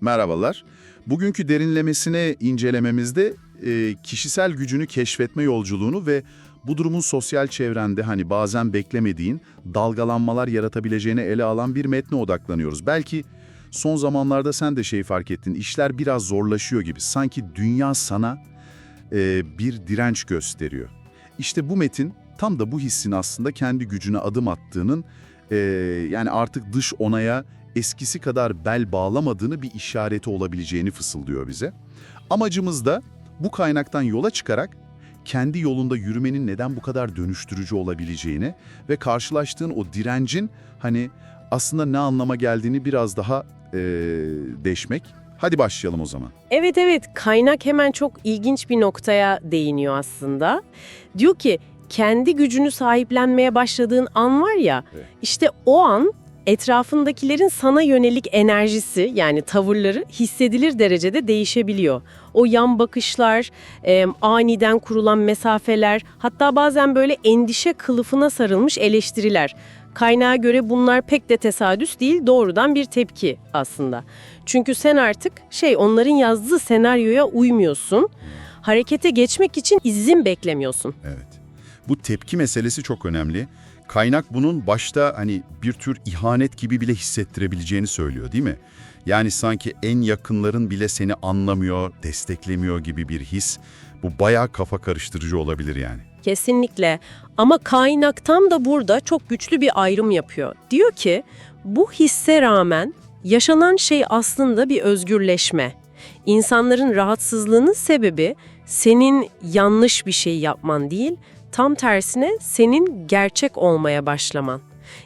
Merhabalar. Bugünkü derinlemesine incelememizde e, kişisel gücünü keşfetme yolculuğunu ve bu durumun sosyal çevrende hani bazen beklemediğin dalgalanmalar yaratabileceğini ele alan bir metne odaklanıyoruz. Belki son zamanlarda sen de şeyi fark ettin, işler biraz zorlaşıyor gibi. Sanki dünya sana e, bir direnç gösteriyor. İşte bu metin tam da bu hissin aslında kendi gücüne adım attığının e, yani artık dış onaya eskisi kadar bel bağlamadığını bir işareti olabileceğini fısıldıyor bize. Amacımız da bu kaynaktan yola çıkarak kendi yolunda yürümenin neden bu kadar dönüştürücü olabileceğini ve karşılaştığın o direncin hani aslında ne anlama geldiğini biraz daha e, deşmek. Hadi başlayalım o zaman. Evet evet kaynak hemen çok ilginç bir noktaya değiniyor aslında. Diyor ki kendi gücünü sahiplenmeye başladığın an var ya Evet. işte o an etrafındakilerin sana yönelik enerjisi yani tavırları hissedilir derecede değişebiliyor. O yan bakışlar, e, aniden kurulan mesafeler hatta bazen böyle endişe kılıfına sarılmış eleştiriler. Kaynağa göre bunlar pek de tesadüf değil, doğrudan bir tepki aslında. Çünkü sen artık şey onların yazdığı senaryoya uymuyorsun. Harekete geçmek için izin beklemiyorsun. Evet. Bu tepki meselesi çok önemli. Kaynak bunun başta hani bir tür ihanet gibi bile hissettirebileceğini söylüyor değil mi? Yani sanki en yakınların bile seni anlamıyor, desteklemiyor gibi bir his. Bu bayağı kafa karıştırıcı olabilir yani. Kesinlikle. Ama kaynak tam da burada çok güçlü bir ayrım yapıyor. Diyor ki bu hisse rağmen yaşanan şey aslında bir özgürleşme. İnsanların rahatsızlığının sebebi senin yanlış bir şey yapman değil, tam tersine senin gerçek olmaya başlaman.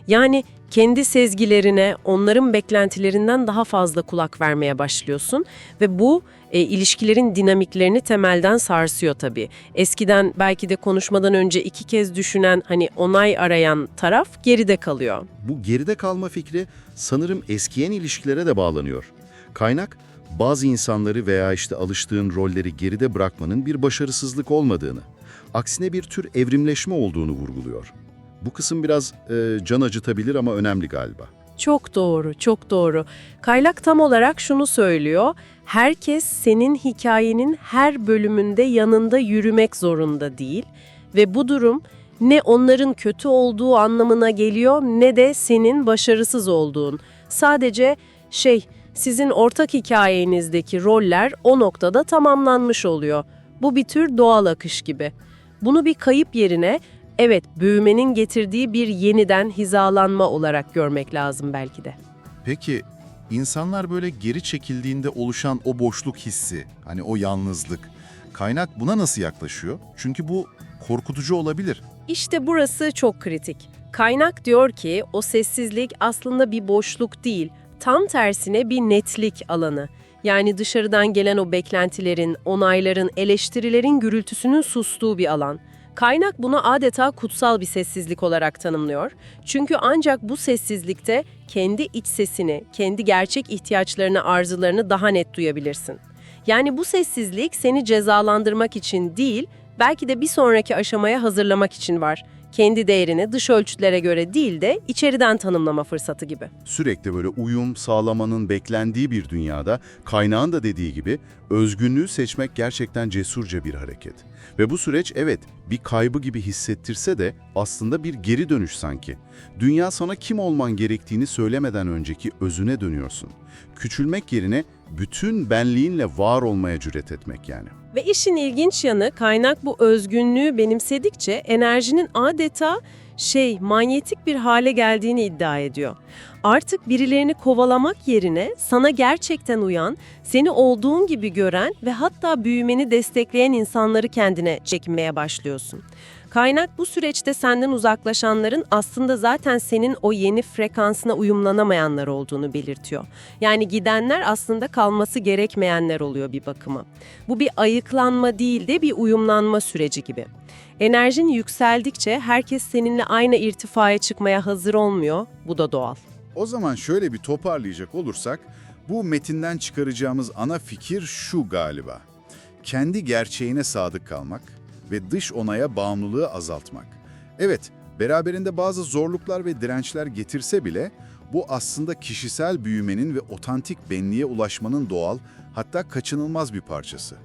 Yani kendi sezgilerine, onların beklentilerinden daha fazla kulak vermeye başlıyorsun ve bu e, ilişkilerin dinamiklerini temelden sarsıyor tabii. Eskiden belki de konuşmadan önce iki kez düşünen, hani onay arayan taraf geride kalıyor. Bu geride kalma fikri sanırım eskiyen ilişkilere de bağlanıyor. Kaynak, bazı insanları veya işte alıştığın rolleri geride bırakmanın bir başarısızlık olmadığını, aksine bir tür evrimleşme olduğunu vurguluyor. Bu kısım biraz e, can acıtabilir ama önemli galiba. Çok doğru, çok doğru. Kaynak tam olarak şunu söylüyor. Herkes senin hikayenin her bölümünde yanında yürümek zorunda değil ve bu durum ne onların kötü olduğu anlamına geliyor ne de senin başarısız olduğun. Sadece şey, sizin ortak hikayenizdeki roller o noktada tamamlanmış oluyor. Bu bir tür doğal akış gibi. Bunu bir kayıp yerine evet büyümenin getirdiği bir yeniden hizalanma olarak görmek lazım belki de. Peki insanlar böyle geri çekildiğinde oluşan o boşluk hissi, hani o yalnızlık, kaynak buna nasıl yaklaşıyor? Çünkü bu korkutucu olabilir. İşte burası çok kritik. Kaynak diyor ki o sessizlik aslında bir boşluk değil, tam tersine bir netlik alanı. Yani dışarıdan gelen o beklentilerin, onayların, eleştirilerin gürültüsünün sustuğu bir alan. Kaynak bunu adeta kutsal bir sessizlik olarak tanımlıyor. Çünkü ancak bu sessizlikte kendi iç sesini, kendi gerçek ihtiyaçlarını, arzularını daha net duyabilirsin. Yani bu sessizlik seni cezalandırmak için değil, belki de bir sonraki aşamaya hazırlamak için var. Kendi değerini dış ölçütlere göre değil de içeriden tanımlama fırsatı gibi. Sürekli böyle uyum sağlamanın beklendiği bir dünyada kaynağın da dediği gibi özgünlüğü seçmek gerçekten cesurca bir hareket. Ve bu süreç evet bir kaybı gibi hissettirse de aslında bir geri dönüş sanki. Dünya sana kim olman gerektiğini söylemeden önceki özüne dönüyorsun. Küçülmek yerine bütün benliğinle var olmaya cüret etmek yani. Ve işin ilginç yanı kaynak bu özgünlüğü benimsedikçe enerjinin adeta şey manyetik bir hale geldiğini iddia ediyor. Artık birilerini kovalamak yerine sana gerçekten uyan, seni olduğun gibi gören ve hatta büyümeni destekleyen insanları kendine çekmeye başlıyorsun. Kaynak bu süreçte senden uzaklaşanların aslında zaten senin o yeni frekansına uyumlanamayanlar olduğunu belirtiyor. Yani gidenler aslında kalması gerekmeyenler oluyor bir bakıma. Bu bir ayıklanma değil de bir uyumlanma süreci gibi. Enerjin yükseldikçe herkes seninle aynı irtifaya çıkmaya hazır olmuyor. Bu da doğal. O zaman şöyle bir toparlayacak olursak, bu metinden çıkaracağımız ana fikir şu galiba. Kendi gerçeğine sadık kalmak ve dış onaya bağımlılığı azaltmak. Evet, beraberinde bazı zorluklar ve dirençler getirse bile Bu aslında kişisel büyümenin ve otantik benliğe ulaşmanın doğal, hatta kaçınılmaz bir parçası.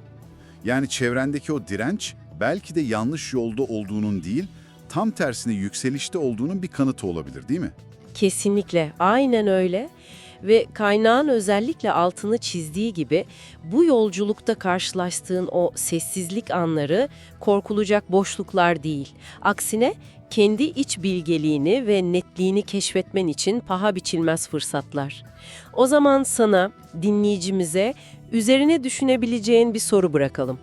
Yani çevrendeki o direnç belki de yanlış yolda olduğunun değil, tam tersine yükselişte olduğunun bir kanıtı olabilir değil mi? Kesinlikle, aynen öyle. Ve kaynağın özellikle altını çizdiği gibi bu yolculukta karşılaştığın o sessizlik anları korkulacak boşluklar değil. Aksine kendi iç bilgeliğini ve netliğini keşfetmen için paha biçilmez fırsatlar. O zaman sana, dinleyicimize üzerine düşünebileceğin bir soru bırakalım.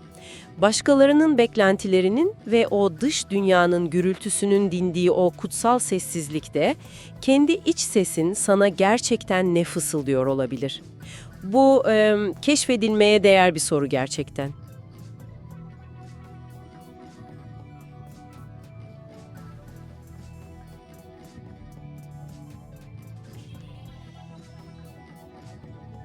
Başkalarının beklentilerinin ve o dış dünyanın gürültüsünün dindiği o kutsal sessizlikte kendi iç sesin sana gerçekten ne fısıldıyor olabilir? Bu em, keşfedilmeye değer bir soru gerçekten.